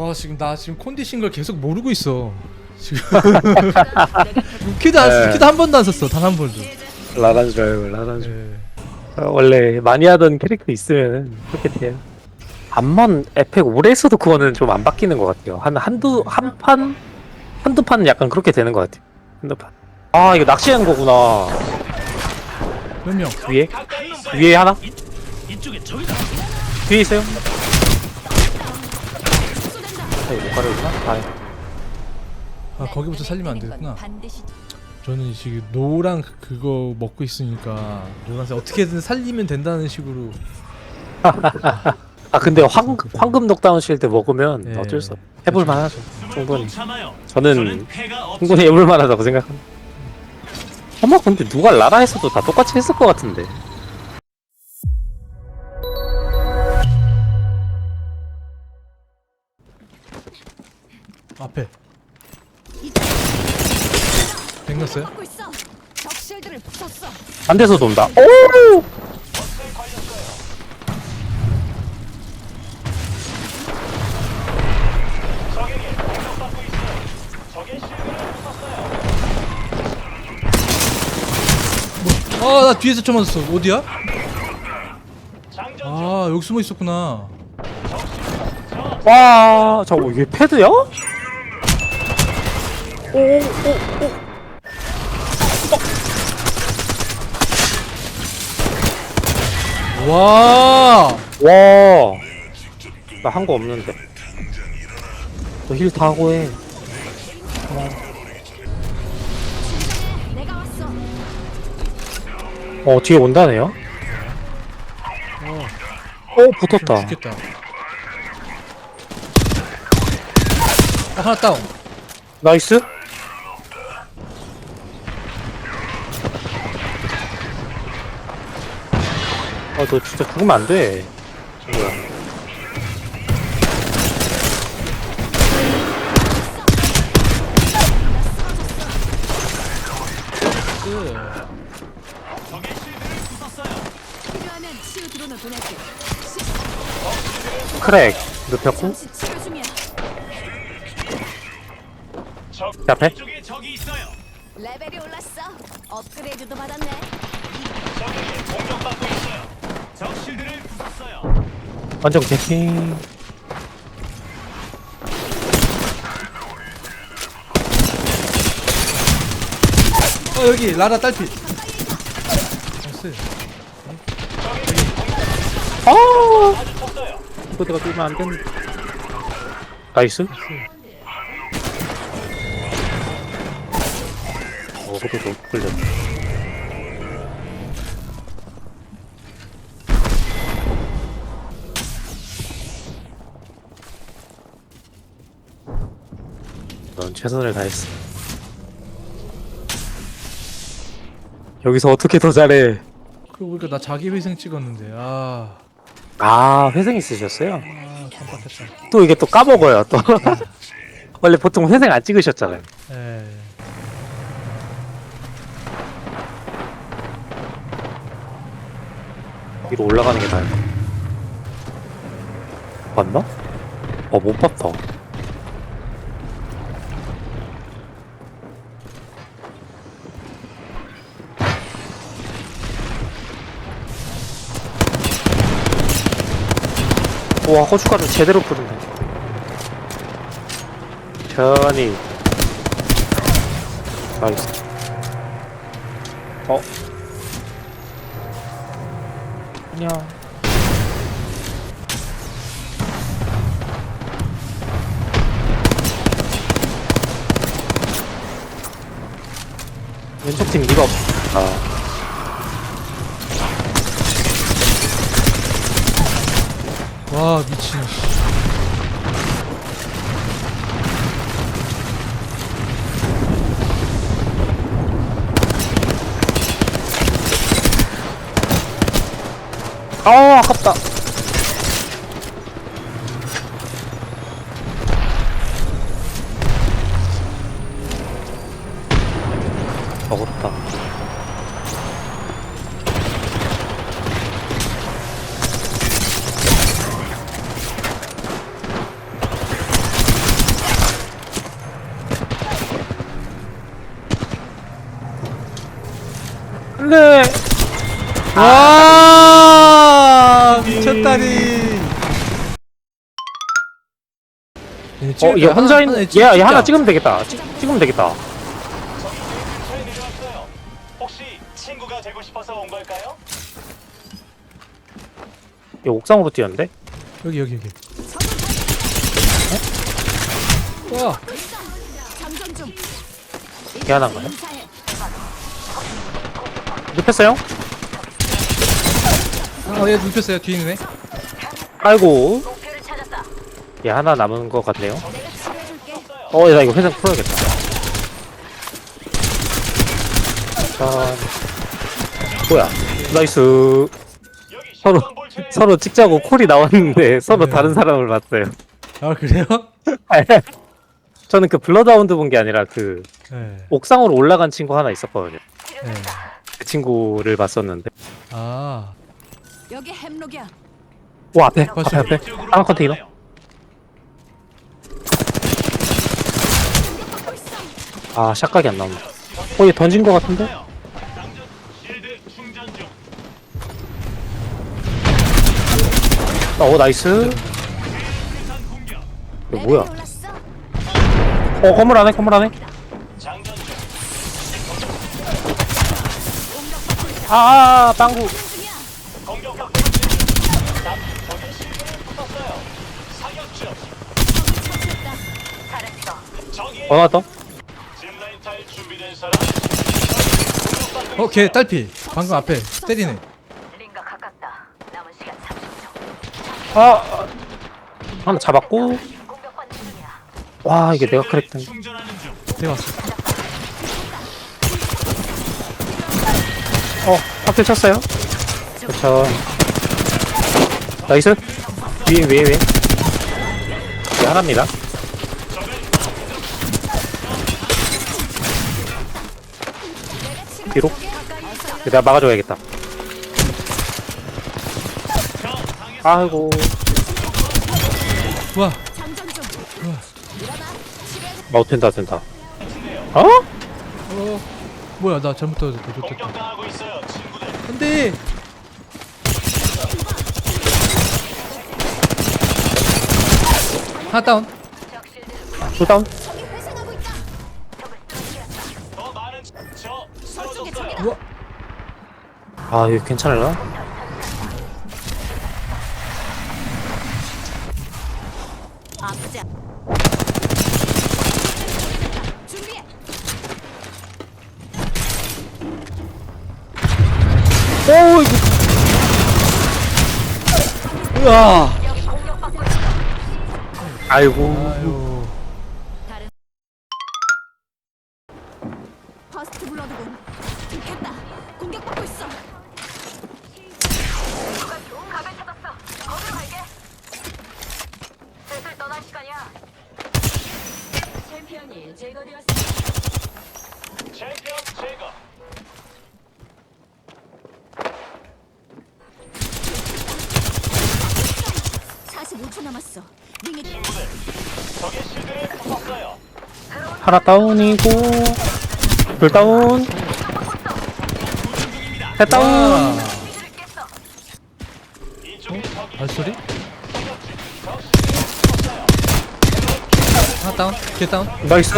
와 지금 나 지금 컨디션 걸 계속 모르고 있어. 지금. 루키도 안 네. 루키도 한 번도 안 썼어 단 한 번도. 라란 줄 알고 라란 줄 예. 어, 원래 많이 하던 캐릭터 있으면 그렇게 돼요. 암만 에펙 오래 써도 그거는 좀 안 바뀌는 것 같아요. 한 한두 한 판? 한두 판은 약간 그렇게 되는 것 같아요. 한두 판 아 이거 낚시하는 거구나. 몇 명? 위에? 위에 하나? 뒤에 있어요 아 이거 못 가려구나 아 아 거기부터 살리면 안 되겠구나. 저는 지금 노랑 그거 먹고 있으니까 노란색 어떻게든 살리면 된다는 식으로. 아 근데 황, 황금 넉다운 쉴드 먹으면 네. 어쩔 수 없. 해볼 만하죠. 충분히. 저는. 충분히 해볼 만하다고 생각합니다. 아마 근데 누가 라라에서도 다 똑같이 했을 것 같은데. 앞에. 뱅겼어요? 하고 있어. 적실들을 부쉈어. 반대서 돈다. 오! 아 나 뒤에서 쳐 맞았어. 어디야? 아 여기 숨어 있었구나. 와, 저거 이게 패드야? 오, 오, 오. 와. 와. 나 한 거 없는데. 너 힐 다 하고 해. 어, 뒤에 온다네요? 어, 붙었다. 죽겠다. 아, 하나 다운. 나이스. 아, 너 진짜 죽으면 안 돼. 보낼게. 크랙. 눕혔고. 앞에? 레벨이 올랐어. 업그레이드도 받았네. 공격받고 있어요. 적 실드를 부쉈어요. 완전 개피. 어 여기 라라 딸피. 나이스. 아! 내가 뚫면 안 되는데. 나이스. 어, 그래도 못 걸렸네. 최선을 다했어. 여기서 어떻게 더 잘해? 그러고 보니까 나 자기 회생 찍었는데 아. 아, 회생 있으셨어요? 아 깜빡했다. 또 이게 또 까먹어요, 또. 원래 보통 회생 안 찍으셨잖아요. 에. 위로 올라가는 게 나을 봤나? 어, 못 봤다. 와, 고춧가루 제대로 뿌린다. 천천히. 나이스. 어? 안녕. 왼쪽 팀 리가 없. 아. 와 미친. 아, 아깝다. 먹었다. 네. 와 미쳤다니. 어, 얘 혼자 있는, 얘, 얘 하나 찍으면 되겠다. 찍, 찍으면 되겠다. 내려왔어요. 혹시 친구가 되고 싶어서 온 걸까요? 얘 옥상으로 뛰었는데? 여기 여기 여기. 와. 장전 중. 걔 하나인가요? 눕혔어요? 어얘 눕혔어요 뒤에 있네. 아이고. 얘 하나 남은 것 같네요. 내가 치료해줄게. 어, 나 이거 회생 풀어야겠다. 자, 뭐야? 나이스. 서로. 서로 찍자고 콜이 나왔는데 서로 네. 다른 사람을 봤어요. 아 그래요? 저는 그 블러드하운드 본 게 아니라 그 네. 옥상으로 올라간 친구 하나 있었거든요. 네. 그 친구를 봤었는데. 아. 여기 햄록이야. 와 앞에 앞에. 앞에 이쪽으로 하나 컨테이너. 가나요? 공격받고 있어. 아 샷각이 안 나온다. 어얘 던진 것 같은데? 장전 실드 충전 중. 어 나이스. 이거 뭐야? 올랐어. 어 건물 안에 건물 안에. 장전 아, 아 빵구. 중. 처치했다. 적의 어 사람. 어걔 딸피. 방금 앞에 때리네. 링가 가깝다. 남은 시간 30초. 아, 아 하나 잡았고. 공격받는 중이야. 와 이게 내가 크랙된. 충전하는 중. 내가 왔어. 어 확대 쳤어요. 그렇죠. 나이스. 위에 위에 위에. 네, 하나입니다. 뒤로. 내가 막아줘야겠다. 아이고. 와. 어 된다 된다. 어? 어. 뭐야 나 잘못 떨어졌다. 좋겠다. 공격당하고 있어요, 친구들. 안돼. 하나 다운. 더 많은 저 쓰러졌어요. 적이다. 우와. 아 이거 괜찮을라? 아프지 않- 준비해. 오 이거. 으아. 아이고. 아유. 친구들, 적의 실드를 부쉈어요. 하나 다운이고. 둘 다운. 셋 다운. 이쪽에 적이 발소리? 하나 다운. 걔 다운. 나이스.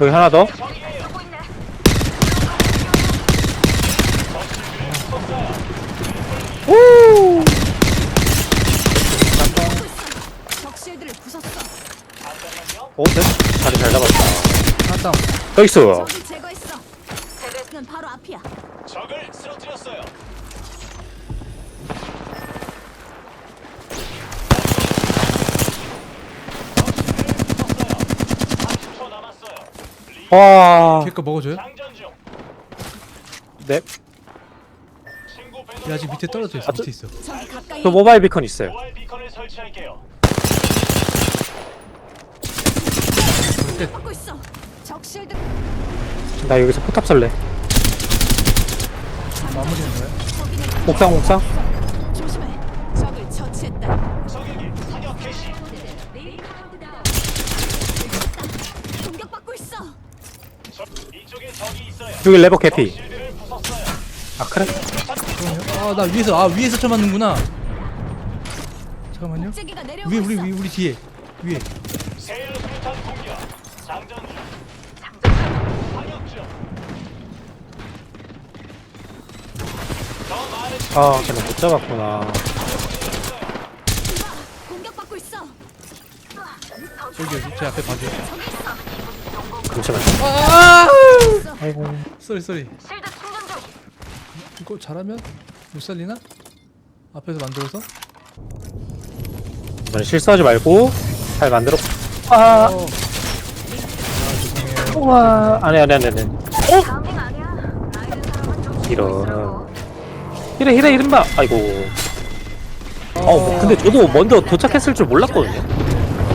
여기 하나 더. 오. 적실들을 부쉈어. 오, 네. 자리 잘 잡았다. 하나. 적을 제거했어. 제거는 바로 앞이야. 적을 쓰러뜨렸어요. 초 남았어요. 리 와. 걔거 먹어줘요? 네. 배너를 아직 밑에. 떨어져 있어. 밑에 있어. 저기 가까이. 그 모바일 비컨 있어요. 모바일 비컨을 설치할게요. 받고 있어. 적실들 나 여기서 포탑 설래. 마무리는 거야? 옥상 옥상. 조심해. 적을 처치했다. 적에게 사격 개시. 공격받고 있어. 적 이쪽에 적이 있어요. 여기 레버 캐피. 실드를 그래 잠깐만요. 아 나 위에서 아 위에서 쳐 맞는구나. 잠깐만요. 내려오고 위에 우리 있어. 위 우리 뒤에 위에. 세일 수류탄 공격. 장전 중. 사격 중. 더 많은 아 걔는 못 잡았구나 공격받고 있어. 여기 제 앞에 봐줘. 잠시만요 아! 아이고 쏘리 쏘리. 이거 잘하면 못 살리나? 앞에서 만들어서? 이번엔 실수하지 말고 잘 만들어 아 어. 아 죄송해요. 우와 아니 아니 아니 아니 이런 이래 이래 이른바. 아이고. 어 근데 저도 먼저 도착했을 줄 몰랐거든요